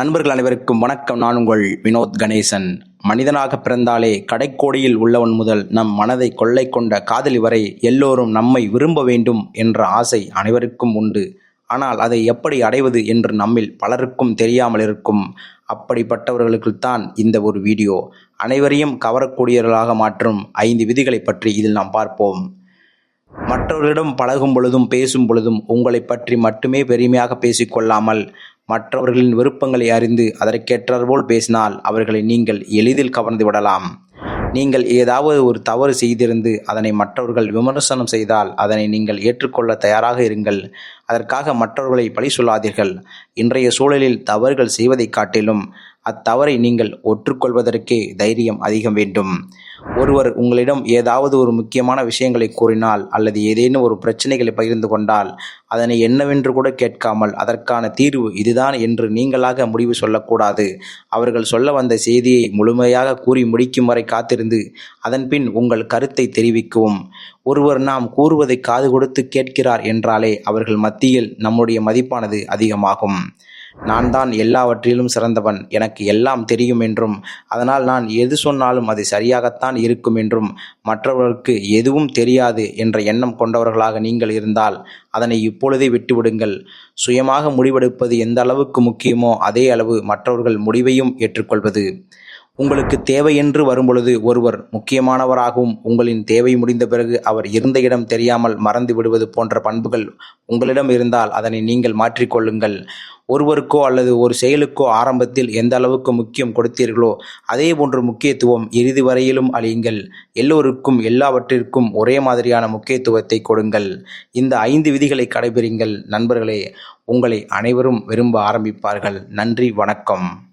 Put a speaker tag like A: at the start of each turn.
A: நண்பர்கள் அனைவருக்கும் வணக்கம். நான் உங்கள் வினோத் கணேசன். மனிதனாக பிறந்தாலே கடைக்கோடியில் உள்ளவன் முதல் நம் மனதை கொள்ளை கொண்ட காதலி வரை எல்லோரும் நம்மை விரும்ப வேண்டும் என்ற ஆசை அனைவருக்கும் உண்டு. ஆனால் அதை எப்படி அடைவது என்று நம்மில் பலருக்கும் தெரியாமல் இருக்கும். அப்படிப்பட்டவர்களுக்குத்தான் இந்த ஒரு வீடியோ. அனைவரையும் கவரக்கூடியவர்களாக மாற்றும் ஐந்து விதிகளை பற்றி இதில் நாம் பார்ப்போம். மற்றவர்களிடம் பழகும் பொழுதும் பேசும் பொழுதும் உங்களை பற்றி மட்டுமே பெருமையாக பேசிக்கொள்ளாமல் மற்றவர்களின் விருப்பங்களை அறிந்து அதற்கேற்றாற்போல் பேசினால் அவர்களை நீங்கள் எளிதில் கவர்ந்து விடலாம். நீங்கள் ஏதாவது ஒரு தவறு செய்திருந்து அதனை மற்றவர்கள் விமர்சனம் செய்தால் அதனை நீங்கள் ஏற்றுக்கொள்ள தயாராக இருங்கள். அதற்காக மற்றவர்களை பழி சொல்லாதீர்கள். இன்றைய சூழலில் தவறுகள் செய்வதைக் காட்டிலும் அத்தவறை நீங்கள் ஒற்றுக்கொள்வதற்கே தைரியம் அதிகம் வேண்டும். ஒருவர் உங்களிடம் ஏதாவது ஒரு முக்கியமான விஷயங்களை கூறினால் அல்லது ஏதேனும் ஒரு பிரச்சனைகளை பகிர்ந்து கொண்டால் அதனை என்னவென்று கூட கேட்காமல் அதற்கான தீர்வு இதுதான் என்று நீங்களாக முடிவு சொல்லக்கூடாது. அவர்கள் சொல்ல வந்த செய்தியை முழுமையாக கூறி முடிக்கும் வரை காத்திருந்து அதன்பின் உங்கள் கருத்தை தெரிவிக்கவும். ஒருவர் நாம் கூறுவதை காது கொடுத்து கேட்கிறார் என்றாலே அவர்கள் மத்தியில் நம்முடைய மதிப்பானது அதிகமாகும். நான் தான் எல்லாவற்றிலும் சிறந்தவன். எனக்கு எல்லாம் தெரியும் என்றும் அதனால் நான் எது சொன்னாலும் அது சரியாகத்தான் இருக்கும் என்றும் மற்றவர்களுக்கு எதுவும் தெரியாது என்ற எண்ணம் கொண்டவர்களாக நீங்கள் இருந்தால் அதனை இப்பொழுதே விட்டுவிடுங்கள். சுயமாக முடிவெடுப்பது எந்த அளவுக்கு முக்கியமோ அதே அளவு மற்றவர்கள் முடிவையும் ஏற்றுக்கொள்வது. உங்களுக்கு தேவை என்று வரும்பொழுது ஒருவர் முக்கியமானவராகவும் உங்களின் தேவை முடிந்த பிறகு அவர் இருந்த இடம் தெரியாமல் மறந்து விடுவது போன்ற பண்புகள் உங்களிடம் இருந்தால் அதனை நீங்கள் மாற்றிக்கொள்ளுங்கள் ஒருவருக்கோ அல்லது ஒரு செயலுக்கோ ஆரம்பத்தில் எந்த அளவுக்கு முக்கியம் கொடுத்தீர்களோ அதே போன்ற முக்கியத்துவம் இறுதி வரையிலும் அழியுங்கள். எல்லோருக்கும் எல்லாவற்றிற்கும் ஒரே மாதிரியான முக்கியத்துவத்தை கொடுங்கள். இந்த ஐந்து விதிகளை கடைபிடிங்கள். நண்பர்களே உங்களை அனைவரும் விரும்ப ஆரம்பிப்பார்கள். நன்றி வணக்கம்.